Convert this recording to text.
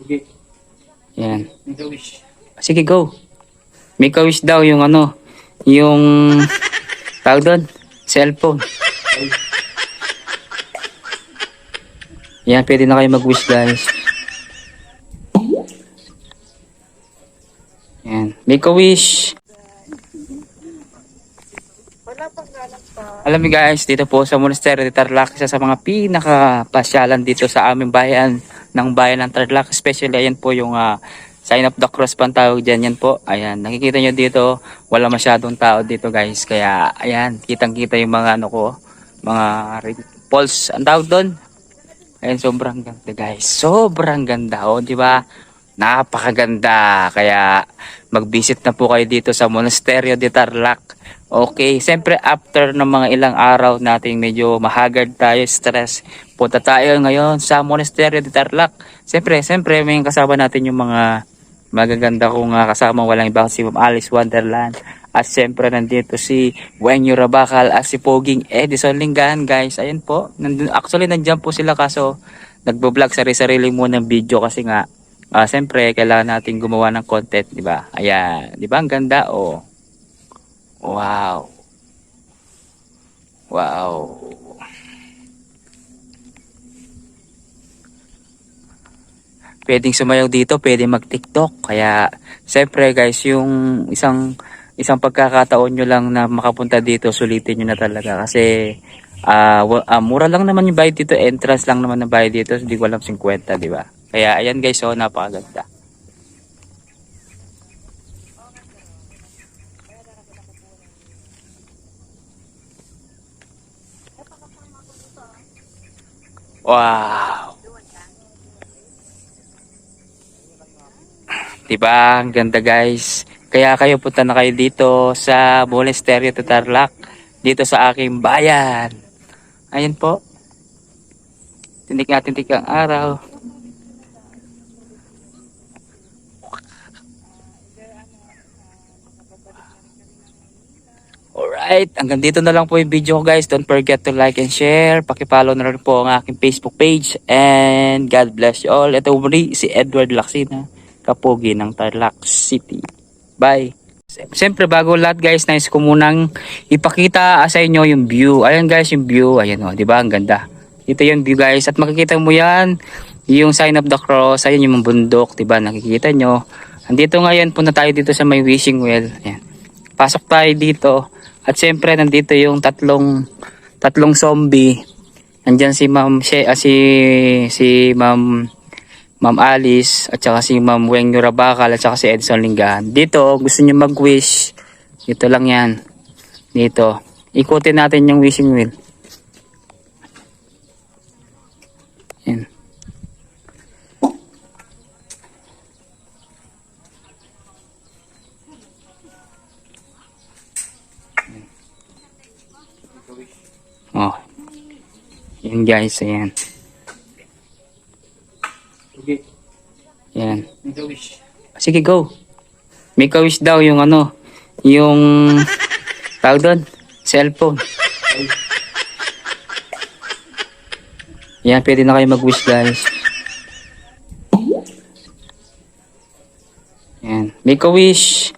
Okay. Yan. Make a wish. Sige, go. Make a wish daw yung ano, yung tawag doon, cellphone. Yan, pwede na kayo mag-wish guys. Yan, make a wish. Alam niyo guys, dito po sa Monasterio de Tarlac, isa sa mga pinaka-pasyalan dito sa aming bayan ng bayan ng Tarlac. Especially ayan po yung ah, sign of the cross pang tawag dyan yan po. Ayan, nakikita nyo dito, wala masyadong tao dito guys. Kaya ayan, kitang kita yung mga ano ko, mga poles, ang tawag doon. Ayan, sobrang ganda guys. Sobrang ganda, oh, di ba? Napakaganda. Kaya mag-visit na po kayo dito sa Monasterio de Tarlac. Okay, siyempre after ng mga ilang araw nating medyo mahagard tayo, stress, punta tayo ngayon sa Monasterio de Tarlac. Siyempre, siyempre may kasama natin yung mga magaganda kong uh, kasama walang iba si Ma'am Alice Wonderland. At siyempre nandito si Wenyo Rabakal at si Poging Edison Lingan guys. Ayun po, nandun, actually nandiyan po sila kaso nagbo-vlog sarili-sarili muna ng video kasi nga ah siyempre kailangan natin gumawa ng content, di ba? Ayan, di ba ang ganda oh. Wow. Wow. Pwedeng sumayaw dito, pwedeng mag-TikTok. Kaya, siyempre guys, yung isang isang pagkakataon nyo lang na makapunta dito, sulitin nyo na talaga. Kasi, ah wa- ah, mura lang naman yung bayad dito. Entrance lang naman ng bayad dito. Hindi ko alam 50, di ba? Kaya, ayan guys, oh, napakaganda. Wow. Diba? Ang ganda guys. Kaya kayo punta na kayo dito sa Monasterio de Tarlac. Dito sa aking bayan. Ayun po. Tindik natin tik ang araw. Alright, hanggang dito na lang po yung video ko guys. Don't forget to like and share. Pakipollow na rin po ang aking Facebook page. And God bless you all. Ito muli si Edward Laksina, kapogi ng Tarlac City. Bye! Siyempre bago lahat guys, nice ko munang ipakita sa inyo yung view. Ayan guys yung view. Ayan o, di ba? Ang ganda. Ito yung view guys. At makikita mo yan, yung sign of the cross. Ayan yung bundok, di ba? Nakikita nyo. Andito ngayon, punta tayo dito sa may wishing well. Ayan. Pasok tayo dito. At siyempre nandito yung tatlong tatlong zombie. Andiyan si Ma'am She, ah, si si Ma'am Ma'am Alice at saka si Ma'am Weng Yurabakal at saka si Edson Lingahan. Dito, gusto niyo mag-wish. Dito lang 'yan. Dito. Ikutin natin yung wishing wheel. Yan. Oh. Yan guys, ayan. Okay. Yan. Make a wish. Sige, go. Make a wish daw yung ano, yung tawag doon, cellphone. Yan, pwede na kayo mag-wish guys. Yan, make a wish.